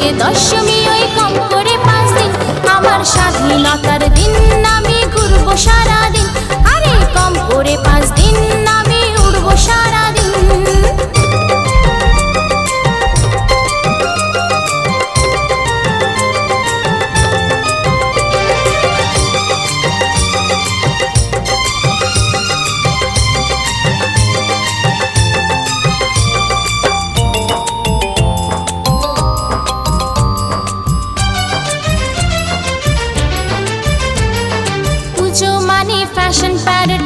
থেকে দশমী ওই কম করে পাঁচ দিন। আমার স্বাধীনতার দিন, আমি ঘুরবো সারাদিন। আরে কম করে পাঁচ দিন fashion, fad.